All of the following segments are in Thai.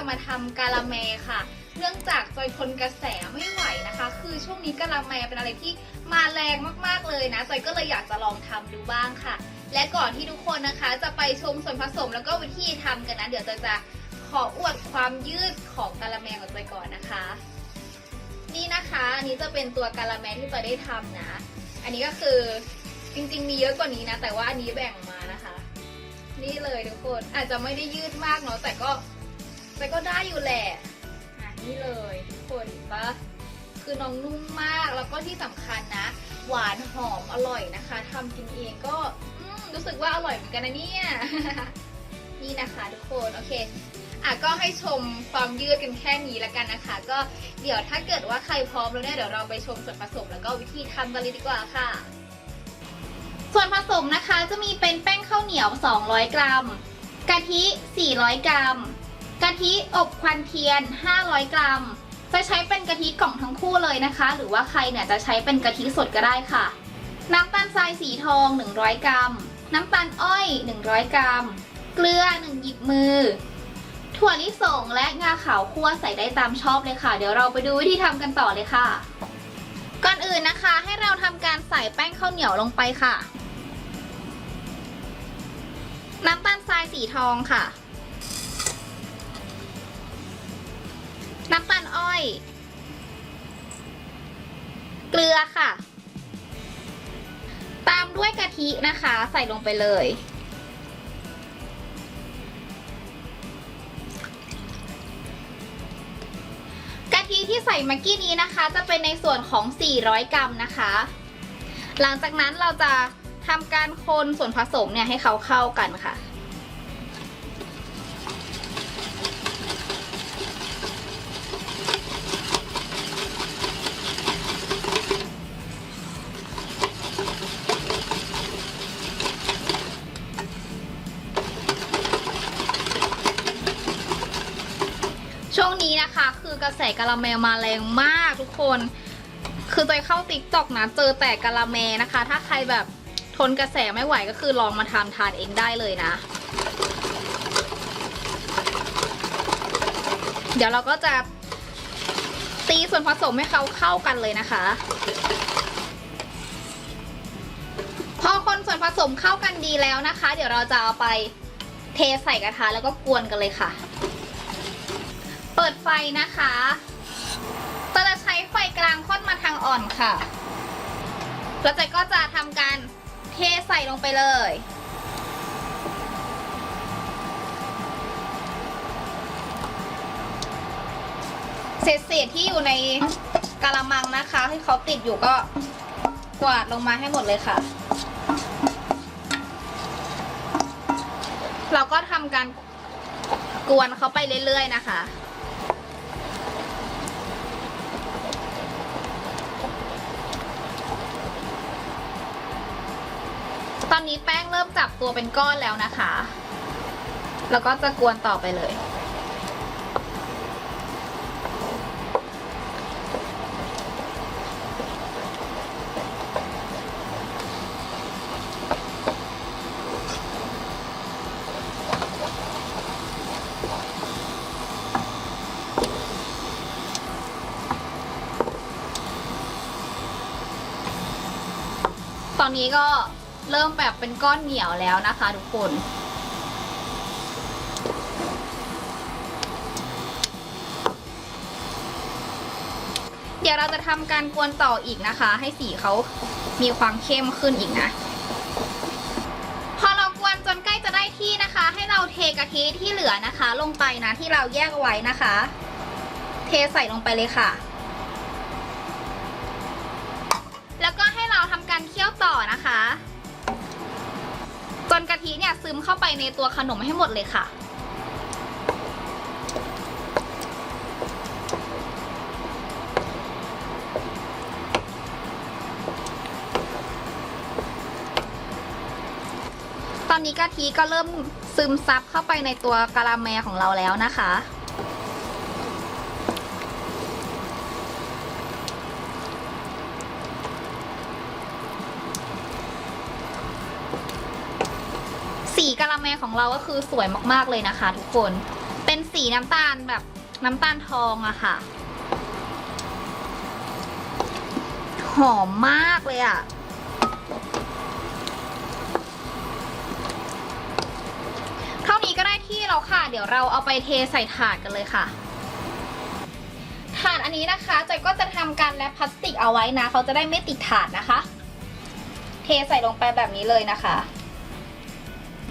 จะมาทำกาละแมค่ะ เนื่องจากจอยทนกระแสไม่ไหวนะคะ คือช่วงนี้กาละแมเป็นอะไรที่มาแรงมากๆเลยนะจอยก็เลยอยากจะลองทำดูบ้างค่ะ และก่อนที่ทุกคนนะคะ จะไปชมส่วนผสมแล้วก็วิธีทำกันนะ เดี๋ยวจอยจะขออวดความยืดของกาละแมของจอยก่อนนะคะ นี่นะคะอันนี้จะเป็นตัวกาละแมที่จอยได้ทำนะ อันนี้ก็คือจริงๆ มีเยอะกว่านี้นะ แต่ว่าอันนี้แบ่งมานะคะ นี่เลยทุกคนอาจจะไม่ได้ยืดมากเนาะแต่ก็ แต่ก็ได้อยู่แหละอะนี่เลยทุกคนเห็นปะคือน้องนุ่มมากแล้วก็ที่สำคัญนะ หวานหอมอร่อยนะคะทำกินเองก็อืมรู้สึกว่าอร่อยเหมือนกันนะเนี่ย นี่นะคะทุกคนโอเค อะก็ให้ชมความยืดกันแค่นี้ล้วกันนะคะ ก็เดี๋ยวถ้าเกิดว่าใครพร้อมแล้วเนี่ยเดี๋ยวเราไปชมส่วนผสมแล้วก็วิธีทำกันเลยดีกว่าค่ะ ส่วนผสมนะคะจะมีเป็นแป้งข้าวเหนียว 200 กรัม กะทิ 400 กรัม กะทิอบควันเทียน 500 กรัม จะใช้เป็นกะทิกล่องทั้งคู่เลยนะคะ หรือว่าใครเนี่ยจะใช้เป็นกะทิสดก็ได้ค่ะ น้ำตาลทรายสีทอง 100 กรัม น้ำตาลอ้อย 100 กรัม เกลือ 1 หยิบมือ ถั่วลิสงและงาขาวคั่วใส่ได้ตามชอบเลยค่ะ เดี๋ยวเราไปดูวิธีทำกันต่อเลยค่ะ ก่อนอื่นนะคะให้เราทำการใส่แป้งข้าวเหนียวลงไปค่ะ น้ำตาลทรายสีทองค่ะ น้ำตาลอ้อย เกลือค่ะ ตามด้วยกะทินะคะ ใส่ลงไปเลย กะทิที่ใส่เมื่อกี้นี้นะคะ จะเป็นในส่วนของ 400 กรัมนะคะ หลังจากนั้นเราจะทำการคนส่วนผสมเนี่ยให้เขาเข้ากันค่ะ สกะละแมมาแรงมากทุกคน คือจอยเข้าติ๊กตอกนะเจอแต่กะละแมนะคะ ถ้าใครแบบทนกระแสไม่ไหวก็คือลองมาทำทานเองได้เลยนะ เดี๋ยวเราก็จะตีส่วนผสมให้เขาเข้ากันเลยนะคะ พอคนส่วนผสมเข้ากันดีแล้วนะคะ เดี๋ยวเราจะเอาไปเทใส่กระทะแล้วก็กวนกันเลยค่ะ ดไฟนะคะเราจะใช้ไฟกลางค่อนมาทางอ่อนค่ะ แล้วใจก็จะทำการเทใส่ลงไปเลย เศษๆที่อยู่ในกะละมังนะคะที่เขาติดอยู่ก็กวาดลงมาให้หมดเลยค่ะ เราก็ทำการกวนเขาไปเรื่อยๆนะคะ ตอนนี้แป้งเริ่มจับตัวเป็นก้อนแล้วนะคะ แล้วก็จะกวนต่อไปเลย ตอนนี้ก็ เริ่มแบบเป็นก้อนเหนียวแล้วนะคะทุกคน เดี๋ยวเราจะทำการกวนต่ออีกนะคะ ให้สีเขามีความเข้มขึ้นอีกนะ พอเรากวนจนใกล้จะได้ที่นะคะ ให้เราเทกะทิที่เหลือนะคะ ลงไปนะที่เราแยกไว้นะคะ เทใส่ลงไปเลยค่ะแล้วก็ให้เราทำการเคี่ยวต่อนะคะ นกะทิเนี่ยซึมเข้าไปในตัวขนมให้หมดเลยค่ะ ตอนนี้กะทิก็เริ่มซึมซับเข้าไปในตัวกะละแมของเราแล้วนะคะ สีกะละแมของเราก็คือสวยมากๆเลยนะคะ ทุกคน เป็นสีน้ำตาลแบบน้ำตาลทองอะค่ะ หอมมากเลยอะเท่านี้ก็ได้ที่แล้วค่ะ เดี๋ยวเราเอาไปเทใส่ถาดกันเลยค่ะถาดอันนี้นะคะจอยก็จะทำการแรปพลาสติกเอาไว้นะ เขาจะได้ไม่ติดถาดนะคะ เทใส่ลงไปแบบนี้เลยนะคะ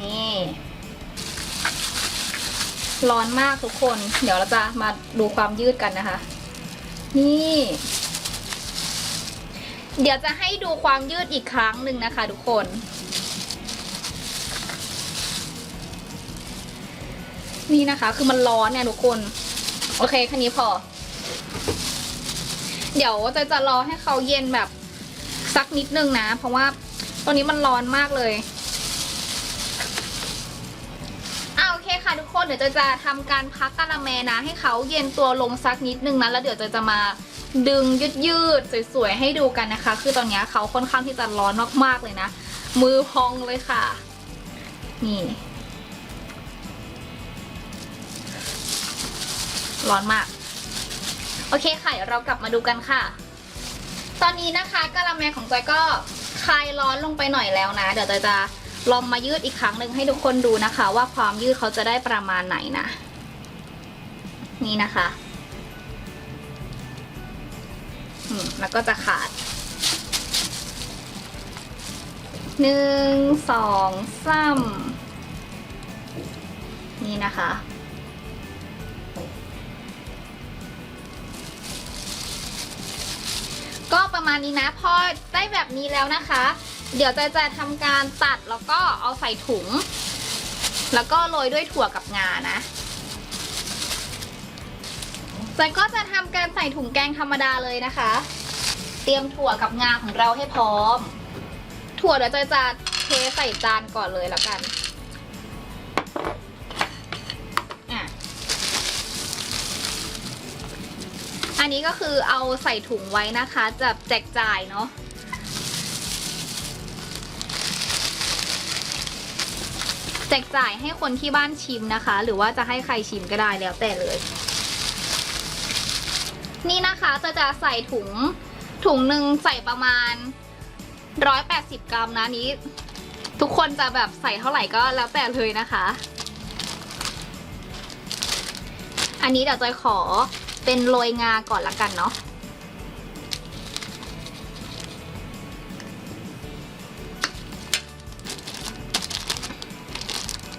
นี่ร้อนมากทุกคน เดี๋ยวเราจะมาดูความยืดกันนะคะ นี่ เดี๋ยวจะให้ดูความยืดอีกครั้งหนึ่งนะคะ ทุกคน นี่นะคะ คือมันร้อนเนี่ยทุกคน โอเคแค่นี้พอ เดี๋ยวจะจะรอให้เขาเย็นแบบสักนิดนึงนะ เพราะว่าตอนนี้มันร้อนมากเลยอ่าโอเคค่ะทุกคน เดี๋ยวจะจะทำการพักกะละแมนะ ให้เขาเย็นตัวลงสักนิดนึงนะแล้วเดี๋ยวจะจะมาดึงยืดยืดๆสวยๆให้ดูกันนะคะ คือตอนนี้เขาค่อนข้างที่จะร้อนมากๆเลยนะ มือพองเลยค่ะ นี่ร้อนมาก โอเคค่ะเดี๋ยวเรากลับมาดูกันค่ะ ตอนนี้นะคะกะละแมของจอยก็คลายร้อนลงไปหน่อยแล้วนะ เดี๋ยวจอยจะ ลองมายืดอีกครั้งหนึ่งให้ทุกคนดูนะคะ ว่าความยืดเขาจะได้ประมาณไหนนะ นี่นะคะแล้วก็จะขาดหนึ่งสองสามนี่นะคะ ก็ประมาณนี้นะพอได้แบบนี้แล้วนะคะ เดี๋ยวจะจะทำการตัดแล้วก็เอาใส่ถุง แล้วก็โรยด้วยถั่วกับงานะจก็จะทำการใส่ถุงแกงธรรมดาเลยนะคะ เตรียมถั่วกับงาของเราให้พร้อม ถั่วเดี๋ยวจอยจะเทใส่จานก่อนเลยแล้วกันอะอันนี้ก็คือเอาใส่ถุงไว้นะคะ จะแจกจ่ายเนาะ แจกจ่ายให้คนที่บ้านชิมนะคะ หรือว่าจะให้ใครชิมก็ได้แล้วแต่เลย นี่นะคะจะจะใส่ถุงถุงหนึ่งใส่ประมาณ 180 กรัมนะนี้ ทุกคนจะแบบใส่เท่าไหร่ก็แล้วแต่เลยนะคะ อันนี้เดี๋ยวจอยขอเป็นโรยงาก่อนละกันเนาะ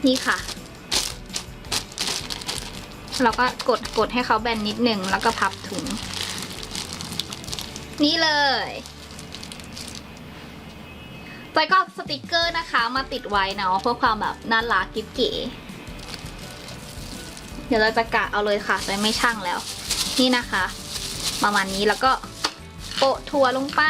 นี่ค่ะ เราก็กดกดให้เขาแบนนิดหนึ่งแล้วก็พับถุง นี่เลยจอยก็สติกเกอร์นะคะมาติดไว้เนาะเพื่อความแบบน่ารักกิ๊บเก๋เดี๋ยวเราจะกะเอาเลยค่ะจอยไม่ช่างแล้ว นี่นะคะ ประมาณนี้แล้วก็โปะถั่วลงไป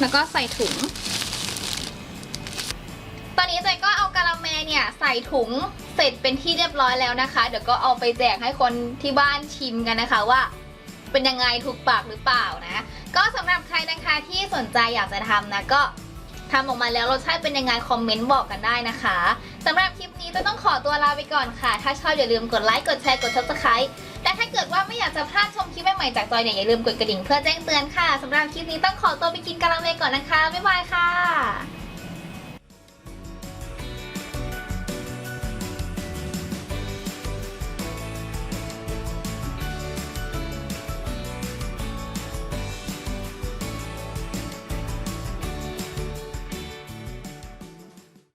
แล้วก็ใส่ถุง ตอนนี้เจก็เอากะละแมเนี่ยใส่ถุงเสร็จเป็นที่เรียบร้อยแล้วนะคะ เดี๋ยวก็เอาไปแจกให้คนที่บ้านชิมกันนะคะว่า เป็นยังไงถูกปากหรือเปล่านะ ก็สำหรับใครนะคะที่สนใจอยากจะทำนะก็ทำออกมาแล้วรสชาติเป็นยังไงคอมเมนต์บอกกันได้นะคะสำหรับคลิปนี้จะต้องขอตัวลาไปก่อนค่ะ ถ้าชอบอย่าลืมกดไลค์กดแชร์กด subscribe และถ้าเกิดว่าไม่อยากจะพลาดชมคลิปใหม่ๆจากจอยเนี่ยอย่าลืมกดกระดิ่งเพื่อแจ้งเตือนค่ะสำหรับคลิปนี้ต้องขอตัวไปกินกะละเมก่อนนะคะบ๊ายบายค่ะ